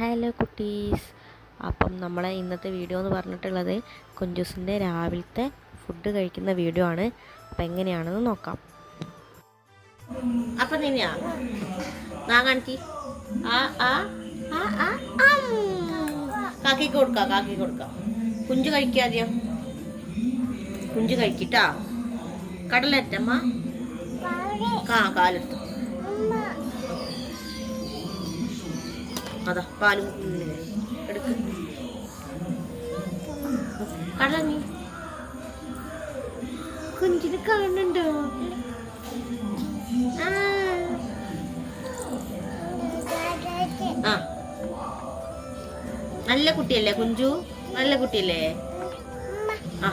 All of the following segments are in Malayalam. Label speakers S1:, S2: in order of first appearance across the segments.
S1: ഹലോ കുട്ടീസ്. അപ്പം നമ്മളെ ഇന്നത്തെ വീഡിയോ എന്ന് പറഞ്ഞിട്ടുള്ളത് കുഞ്ചൂസിന്റെ രാവിലത്തെ ഫുഡ് കഴിക്കുന്ന വീഡിയോ ആണ്. അപ്പം എങ്ങനെയാണെന്ന് നോക്കാം. അപ്പം കാക്കി ആ ആ ആ. കാക്കിക്ക് കൊടുക്കാം കാക്കി കൊടുക്കാം. കുഞ്ചു കഴിക്കാദ്യം കുഞ്ചു കഴിക്കിട്ടാ. കടലറ്റമ്മ ആ കാലെടുത്തു. അതാ പാലും എടുക്ക എടുക്ക്. കടല നീ. കുഞ്ചിന് കാണുന്നുണ്ടോ? ആ. നല്ല കുട്ടിയല്ലേ കുഞ്ചു? നല്ല കുട്ടിയല്ലേ? ആ,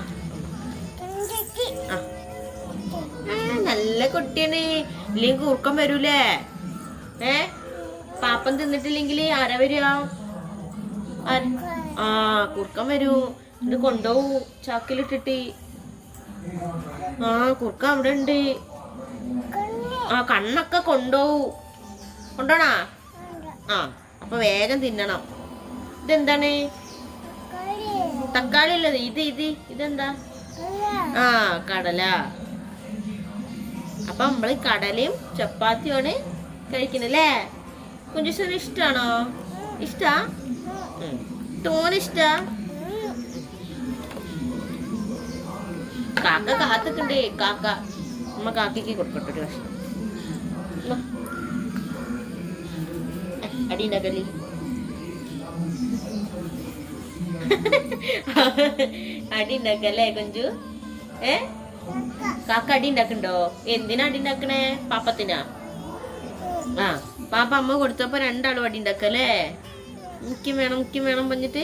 S1: നല്ല കുട്ടിയാണ്. ഇല്ലെങ്കിൽ ഉറക്കം വരൂലേ? ഏ? പാപ്പം തിന്നിട്ടില്ലെങ്കിൽ ആരാ വരിക? ആ കുറുക്കം വരൂ. ഇത് കൊണ്ടുപോകൂ. ചാക്കിലിട്ടിട്ട്. ആ കുറുക്ക അവിടെ ഉണ്ട്. ആ കണ്ണൊക്കെ കൊണ്ടുപോകൂ. കൊണ്ടോണാ ആ അപ്പൊ വേഗം തിന്നണം. ഇതെന്താണ്? തക്കാളി അല്ലത് ഇത് ഇത് ഇതെന്താ? ആ കടല. അപ്പൊ നമ്മൾ കടലയും ചപ്പാത്തിയുമാണ് കഴിക്കണല്ലേ കുഞ്ചുസിന് ഇഷ്ടാണോ? ഇഷ്ടാ. ടോന് ഇഷ്ടാ കാക്ക കാത്തക്കണ്ടേ കാക്ക. അമ്മ കാക്കയ്ക്ക് കൊടുക്കട്ടെ ഒരു എന്നാ. ഏ, അടി അടി ഉണ്ടാക്കല്ലേ കുഞ്ചു? ഏ? കാക്ക അടി ഉണ്ടാക്കണ്ടോ? എന്തിനാ അടി ഉണ്ടാക്കണേ? പാപ്പത്തിനാ? ആ. പാപ്പ അമ്മ കൊടുത്തപ്പോ രണ്ടാളും അടി ഉണ്ടാക്കല്ലേ മുക്കും വേണം മുക്കും വേണം പറഞ്ഞിട്ട്?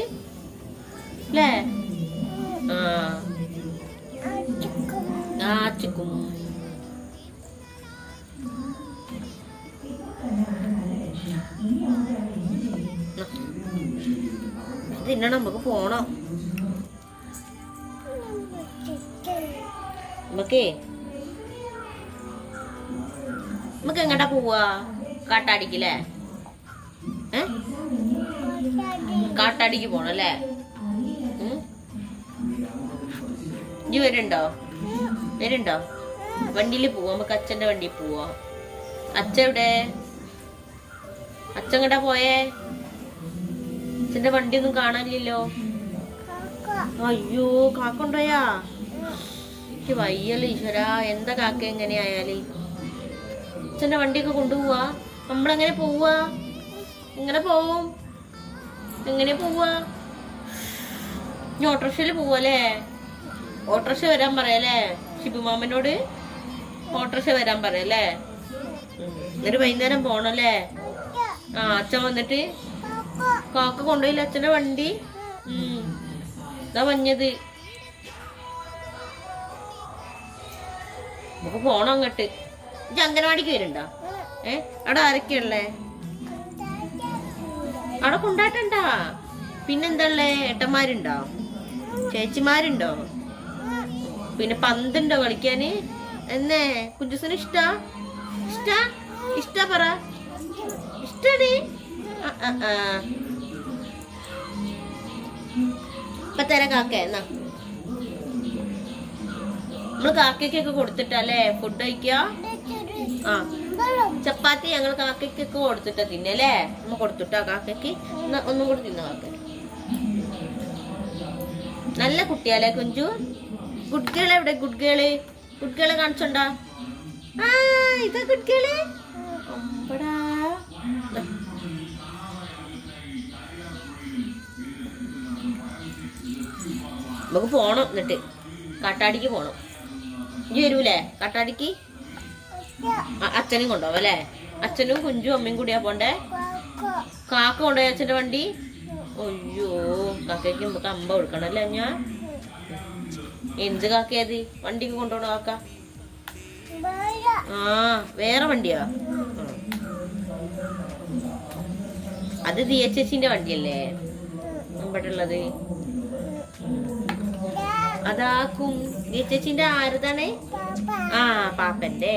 S1: അല്ലേ ആ. ചിക്കും തിന്നണം നമുക്ക് പോണം. നമുക്കേ. നമുക്ക് എങ്ങോട്ടാ പോവാ? കാട്ടാടിക്കല്ലേ? കാട്ടാടിക്ക് പോണല്ലേ ഇനി വരുണ്ടോ വരുണ്ടോ വണ്ടിയിൽ പോവാ? നമുക്ക് അച്ഛന്റെ വണ്ടിയിൽ പോവാ? അച്ഛ എവിടെ? അച്ഛൻ കണ്ടാ പോയേ? അച്ഛന്റെ വണ്ടി ഒന്നും കാണാനില്ലല്ലോ. അയ്യോ കാക്കുണ്ടോയാ എനിക്ക് വയ്യല്ലോ ഈശ്വര. എന്താ കാക്ക എങ്ങനെയായാലേ അച്ഛന്റെ വണ്ടിയൊക്കെ കൊണ്ടുപോവാ. നമ്മളെങ്ങനെ പോവാ? എങ്ങനെ പോവും? എങ്ങനെ പോവാ? ഇനി ഓട്ടോറിക്ഷയിൽ പോവല്ലേ? ഓട്ടോറിക്ഷ വരാൻ പറയല്ലേ? ഷിബുമാമനോട് ഓട്ടോറിക്ഷ വരാൻ പറയല്ലേ? ഉം. എന്നിട്ട് വൈകുന്നേരം പോണല്ലേ? ആ അച്ഛൻ വന്നിട്ട് കാക്ക കൊണ്ടുപോയില്ല അച്ഛന്റെ വണ്ടി. ഇതാ മഞ്ഞത്. നമുക്ക് പോണം അങ്ങോട്ട്. ഇജ്ജ് അംഗനവാടിക്ക് വരുന്നുണ്ടോ? ഏ? അവിടെ ആരൊക്കെയുള്ളേ? അവിടെ കൊണ്ടാട്ടണ്ടാ? പിന്നെന്താള്ളേ? ഏട്ടന്മാരുണ്ടോ? ചേച്ചിമാരുണ്ടോ? പിന്നെ പന്തുണ്ടോ കളിക്കാന്? എന്നേ കുഞ്ചുസിന് ഇഷ്ടാ? ഇഷ്ടാ? ഇഷ്ടാ പറ. ഇഷ്ടടി. ഇപ്പൊ തരാം കാക്ക എന്നാ. നമ്മൾ കാക്കയ്ക്കൊക്കെ കൊടുത്തിട്ടല്ലേ ഫുഡ് കഴിക്കുക ആ. ചപ്പാത്തി ഞങ്ങൾ കാക്കയ്ക്ക് കൊടുത്തിട്ടാ തിന്നല്ലേ നമ്മ കൊടുത്തിട്ടാ കാക്കയ്ക്ക്? ഒന്നും കൂടി തിന്ന കാക്ക. നല്ല കുട്ടിയാലേ കുഞ്ചു. ഗുഡ് ഗേൾ എവിടെ? ഗുഡ് ഗേൾ ഗുഡ് ഗേൾ കാണിച്ചോണ്ടാ. ആ ഇതാ ഗുഡ് ഗേൾ നമുക്ക് പോണം എന്നിട്ട്. കാട്ടാടിക്ക് പോണം. ഇനി വരൂലേ? കാട്ടാടിക്ക്? അച്ഛനും കൊണ്ടുപോകും അല്ലേ? അച്ഛനും കുഞ്ചും അമ്മയും കൂടിയാ പോണ്ടേ? കാക്ക കൊണ്ടുപോയി അച്ഛന്റെ വണ്ടി? അയ്യോ കാക്കയ്ക്ക് നമുക്ക് അമ്പ കൊടുക്കണല്ലേ ഞാൻ എന്ത് കാക്കയാതി? വണ്ടിക്ക് കൊണ്ടുപോണോ കാക്ക? ആ വേറെ വണ്ടിയാ? അത് ദി എച്ച് എച്ചിന്റെ വണ്ടിയല്ലേ ഇവിടെ അതാക്കും എച്ച് എച്ചിന്റെ ആരതാണ്? ആ പാപ്പന്റെ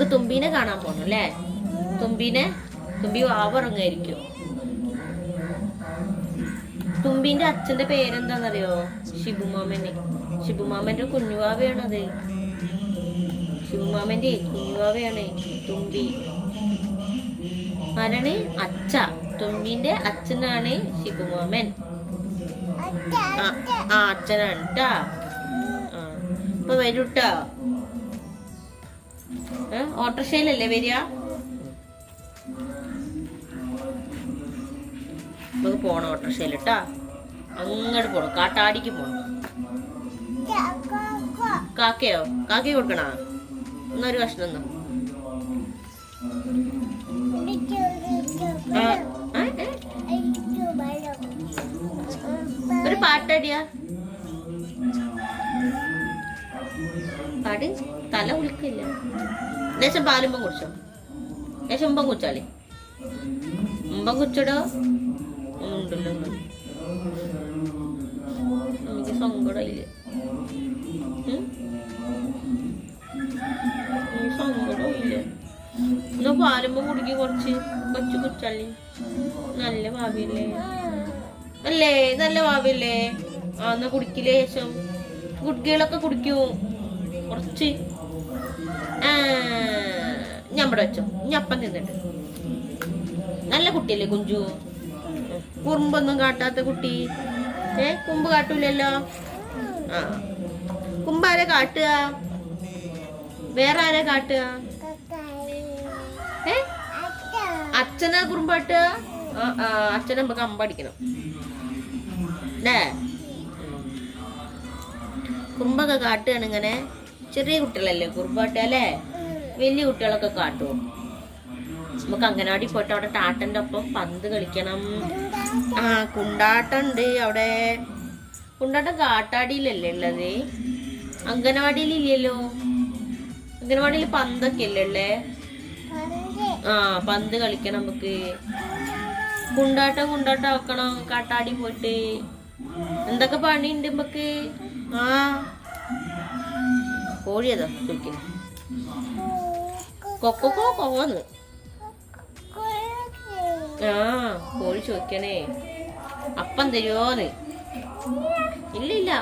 S1: നമുക്ക് തുമ്പീനെ കാണാൻ പോണം അല്ലേ? തുമ്പീനെ തുമ്പി വാവറങ്ങായിരിക്കും. തുമ്പിന്റെ അച്ഛന്റെ പേരെന്താന്നറിയോ? ഷിബുമാമനെ ഷിബുമാമന്റെ കുഞ്ഞുവാവയാണത്. ഷിബുമാമന്റെ കുഞ്ഞുവാവയാണ് തുമ്പി. ആരാണ്? അച്ഛ. തുമ്പിന്റെ അച്ഛനാണ് ഷിബുമാമൻ ആ അച്ഛനാണ് ട്ടാ. ആ ഇപ്പൊ വരൂട്ടാ ഓട്ടോറിക്ഷയിലല്ലേ വരിക? നമുക്ക് പോണം ഓട്ടോറിക്ഷയിൽ ട്ടാ അങ്ങോട്ട് പോണം. കാട്ടാടിക്ക് പോണം. കാക്കയോ? കാക്കയെ കൊടുക്കണ? എന്നൊരു കഷ്ണം എന്നാ? ഒരു പാട്ടടിയാ പാടി. തല കുളിക്കില്ല ലേശം പാലുമ്പം കുടിച്ചോ? ലേശം ഉമ്പം കുച്ചാലേ ഉമ്പം കുച്ചടോ ഉണ്ടല്ലോ. എനിക്ക് സങ്കടമില്ല സങ്കടമില്ല എന്നാ പാലുമ്പം കുടിക്ക് കുറച്ച്. കൊച്ചു കുച്ചാലേ നല്ല ഭാവിയല്ലേ? അല്ലേ? നല്ല ഭാവിയല്ലേ? ആ എന്നാ കുടിക്കില്ലേ ശേഷം കുട്ടികളൊക്കെ കുടിക്കൂ. കുറച്ച്. ഞാൻ ഇവിടെ വെച്ചോ. ഞാൻ അപ്പം തിന്നിട്ട്. നല്ല കുട്ടിയല്ലേ കുഞ്ചു? കുറുമ്പൊന്നും കാട്ടാത്ത കുട്ടി. ഏ കുമ്പ് കാട്ടൂലല്ലോ? ആ. കുമ്പ് ആരെ കാട്ടുക? വേറെ ആരെ കാട്ടുക? ഏ? അച്ഛനാ കുറുമ്പാട്ടുക അച്ഛനെ നമുക്ക് അമ്പടിക്കണം അല്ലേ കുറുമ്പൊക്കെ കാട്ടുകയാണ് ഇങ്ങനെ. ചെറിയ കുട്ടികളല്ലേ കുറുമ്പാട്ടുക അല്ലേ വലിയ കുട്ടികളൊക്കെ കാട്ടുമോ നമുക്ക് അങ്ങനാടി പോയിട്ട് അവിടെ ടാട്ടന്റെ ഒപ്പം പന്ത് കളിക്കണം. ആ കുണ്ടാട്ടുണ്ട് അവിടെ. കുണ്ടാട്ടം കാട്ടാടിയിലല്ലേ ഉള്ളത്? അംഗനവാടിയിലില്ലല്ലോ? അംഗനവാടിയിൽ പന്തൊക്കെ അല്ലേ ഉള്ളേ? ആ പന്ത് കളിക്കണം നമുക്ക്. കുണ്ടാട്ടം കുണ്ടാട്ടം ആക്കണം കാട്ടാടി പോയിട്ട്. എന്തൊക്കെ പണിയുണ്ട് നമുക്ക്? ആ കോഴിയതാ ചോദിക്കുന്നു കൊക്കോ കൊവന്ന് ആ കോഴി ചോദിക്കണേ അപ്പം തരുമോന്ന് ഇല്ല ഇല്ല.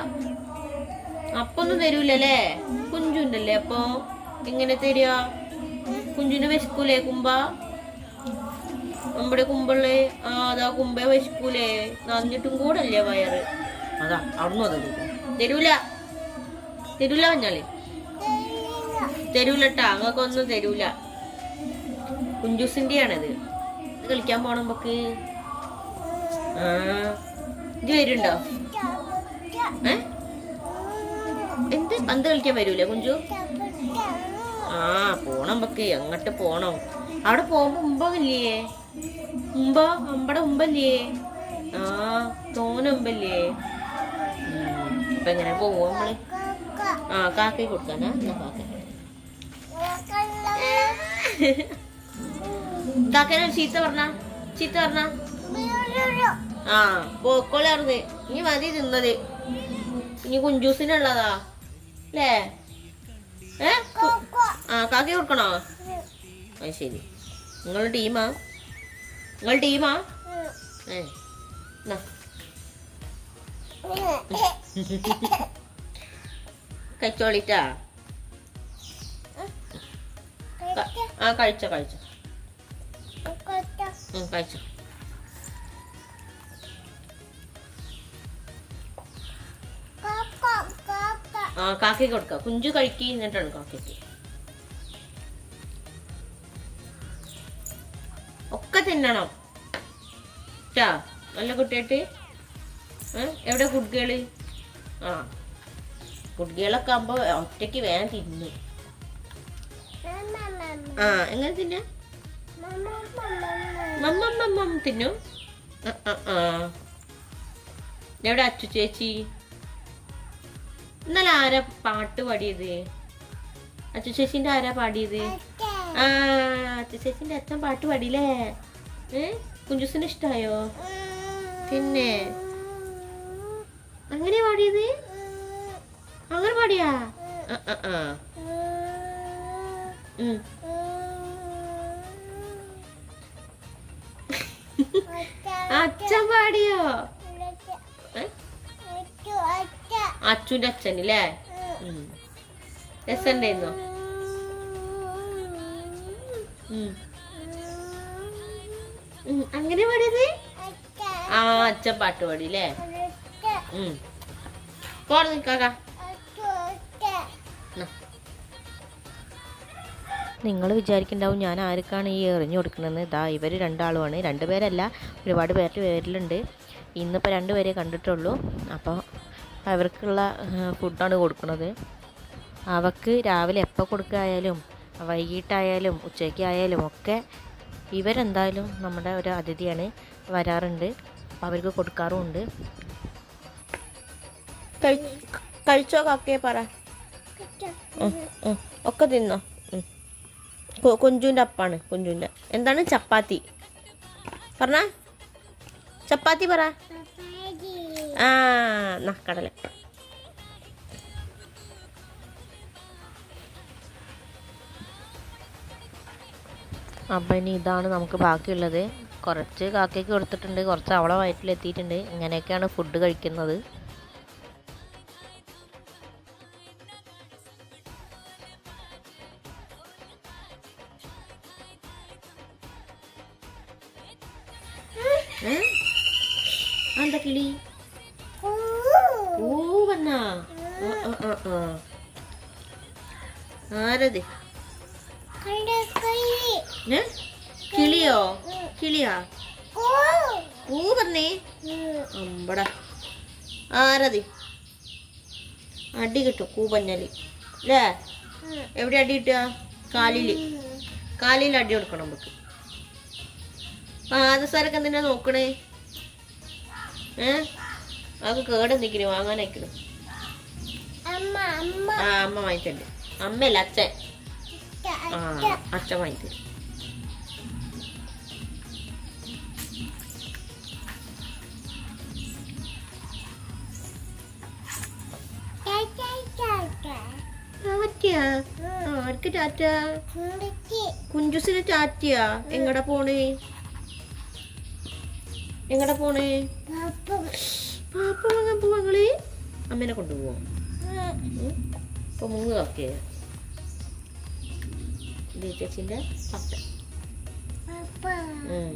S1: അപ്പൊന്നും തരൂലല്ലേ? കുഞ്ചുണ്ടല്ലേ അപ്പൊ? എങ്ങനെ തരിക? കുഞ്ചുന് വിശക്കൂലേ കുമ്പ? നമ്മുടെ കുമ്പൾ ആ അതാ കുമ്പ വിശക്കൂലേ. നന്നിട്ടും കൂടല്ലേ വയറ്. അതാ അവിടുന്ന് തരൂല. തരൂല പറഞ്ഞാൽ തരൂലട്ടാ. അങ്ങക്കൊന്നും തരൂല. കുഞ്ചൂസിന്റെ ആണത് ഇത് കളിക്കാൻ പോണം നമുക്ക്. ഇത് വരുണ്ടോ എന്ത്? പന്ത് കളിക്കാൻ വരൂലേ കുഞ്ചു? ആ പോണം നമുക്ക്. അങ്ങോട്ട് പോണം. അവിടെ പോകുമ്പോ മുമ്പല്ലേ മുമ്പോ അമ്പടെ മുമ്പല്ലേ ആ തോനുമ്പല്ലേ. ഇപ്പൊ എങ്ങനെ പോവും നമ്മൾ? ആ കാക്കി കൊടുക്കാനാ എന്നാ കാക്ക? കാക്കനെ ചീത്ത പറഞ്ഞ ചീത്ത പറഞ്ഞ. ആ പോക്കോളർന്ന്. ഇനി മതി തിന്നത്. ഇനി കുഞ്ചൂസിനുള്ളതാ. അല്ലേ? ഏ? ആ കാക്കി കൊടുക്കണോ? അത് ശരി. നിങ്ങൾ ടീമാ? നിങ്ങൾ ടീമാ? ഏ എന്നാ. ആ കഴിച്ചോ കഴിച്ചോ. കഴിച്ചോ. ആ കാക്കി കൊടുക്ക. കുഞ്ചു കഴിക്കി എന്നിട്ടാണ് കാക്കയ്ക്ക്. ഒക്കെ തിന്നണം. ട്ടാ നല്ല കുട്ടിയായിട്ട്. എവിടെ കുട്ടികൾ ആ. കുട്ടികളൊക്കെ ആകുമ്പോ ഒറ്റയ്ക്ക് വേഗം തിന്നു. ആ എങ്ങനെ തിന്ന? തിന്നു. എവിടെ അച്ചു ചേച്ചി? ഇന്നലെ ആരാ പാട്ട് പാടിയത്? അച്ചു ചേച്ചിന്റെ ആരാ പാടിയത്? ആ അച്ചു ചേച്ചിന്റെ അച്ഛൻ പാട്ട് പാടിയില്ലേ? ഏ കുഞ്ചുസിന് ഇഷ്ടായോ? പിന്നെ? അങ്ങനെ പാടിയത്? അങ്ങനെ പാടിയാ? ആ, ആ, ആ. അച്ഛൻ പാടിയോ അച്ഛന്റെ അച്ചുന്റെ അച്ഛനില്ലേ. രസണ്ടായിരുന്നോ. അങ്ങനെ പാടിയത്? ആ അച്ഛൻ പാട്ട് പാടി അല്ലേ പോണ നിക്കാക്ക നിങ്ങൾ വിചാരിക്കുന്നുണ്ടാവും ഞാൻ ആർക്കാണ് ഈ എറിഞ്ഞു കൊടുക്കുന്നതെന്ന്. ഇതാ ഇവർ രണ്ടാളുമാണ്. രണ്ട് പേരല്ല ഒരുപാട് പേരുടെ പേരിലുണ്ട്. ഇന്നിപ്പോൾ രണ്ട് പേരെ കണ്ടിട്ടുള്ളൂ. അപ്പോൾ അവർക്കുള്ള ഫുഡാണ് കൊടുക്കുന്നത്. അവക്ക് രാവിലെ എപ്പോൾ കൊടുക്കായാലും വൈകിട്ടായാലും ഉച്ചയ്ക്കായാലും ഒക്കെ ഇവരെന്തായാലും നമ്മുടെ ഒരു അതിഥിയാണ് വരാറുണ്ട്. അപ്പോൾ അവർക്ക് കൊടുക്കാറുമുണ്ട്. കഴിച്ചോ കാക്കയെ പറ. ഒക്കെ തിന്നോ? ഉം. കു- അപ്പാണ് കുഞ്ചുവിന്റെ എന്താണ്? ചപ്പാത്തി. പറഞ്ഞ? ചപ്പാത്തി പറ. ആ നക്കടല കടല. അപ്പം ഇനി ഇതാണ് നമുക്ക് ബാക്കിയുള്ളത്. കുറച്ച് കാക്കയ്ക്ക് കൊടുത്തിട്ടുണ്ട് കുറച്ച് അവളെ വയറ്റിലെത്തിയിട്ടുണ്ട്. ഇങ്ങനെയൊക്കെയാണ് ഫുഡ് കഴിക്കുന്നത്. ആരത്? കിളിയോ? കിളിയാ? ഊ പറഞ്ഞേ അമ്പട. ആരത്? അടി കിട്ടും കൂപഞ്ഞലി അല്ലേ എവിടെ അടി കിട്ടുക? കാലിൽ. കാലിൽ അടി കൊടുക്കണം നമുക്ക്. പാദസാരൊക്കെ എന്തിനാ നോക്കണേ? ഏ? അത് കേട് നിൽക്കണു വാങ്ങാനയക്കണു. ആ അമ്മ വാങ്ങിച്ചണ്ട് അമ്മയല്ല അച്ഛൻ. ആ അച്ഛൻ വാങ്ങിത്തരും ആർക്ക് ടാറ്റ? കുഞ്ചുസിന് ചാറ്റിയാ എങ്ങടാ പോണേ? എങ്ങടാ പോണേ? പാപ്പ. വാങ്ങാൻ പോവാങ്ങൾ അമ്മേനെ കൊണ്ടുപോവോ. ഇപ്പൊ മൂന്ന് കാക്കയാ ചേച്ചിന്റെ പപ്പ ഉം.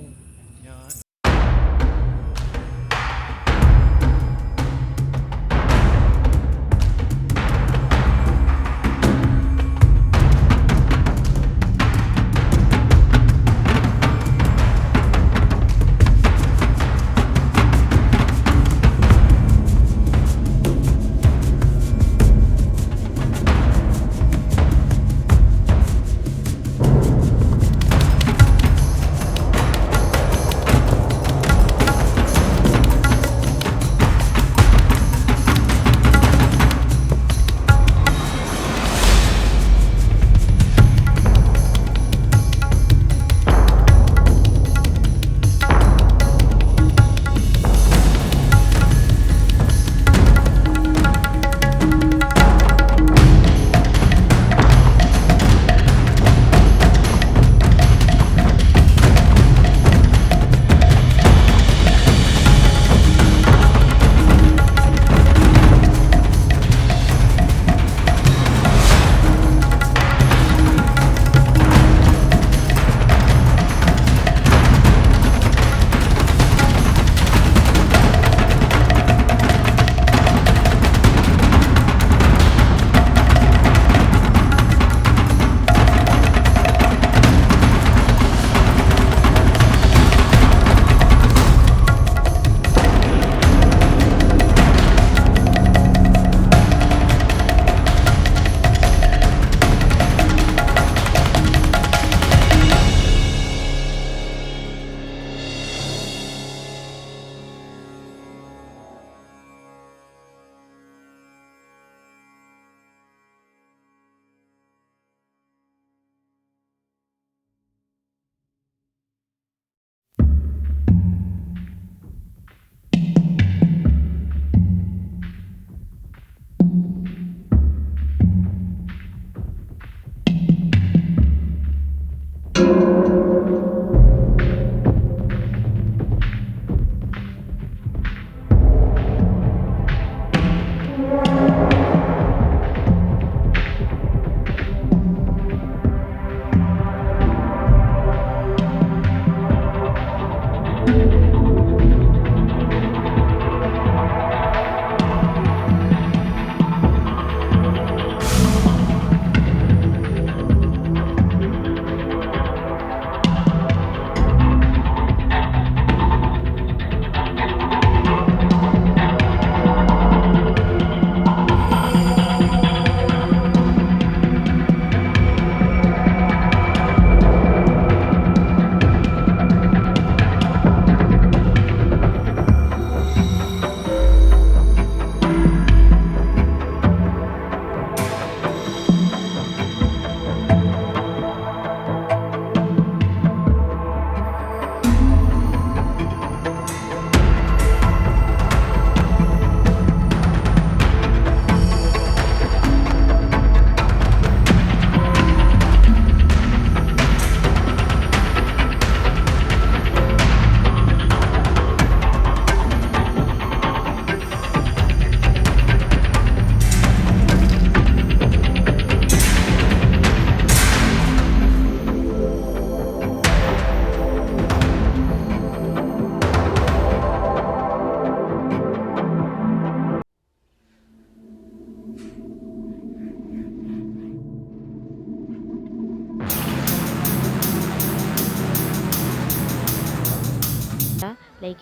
S1: thank you.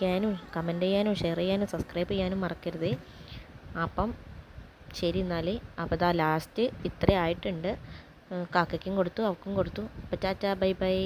S1: ലൈക്ക് ചെയ്യാനും കമന്റ് ചെയ്യാനും ഷെയർ ചെയ്യാനും സബ്സ്ക്രൈബ് ചെയ്യാനും മറക്കരുത്. അപ്പം ശരി എന്നാൽ അപ്പോൾ ഇതാ ലാസ്റ്റ് ഇത്രയായിട്ടുണ്ട് കാക്കയ്ക്കും കൊടുത്തു അവക്കും കൊടുത്തു. അപ്പോൾ ടാറ്റാ ബൈ ബൈ.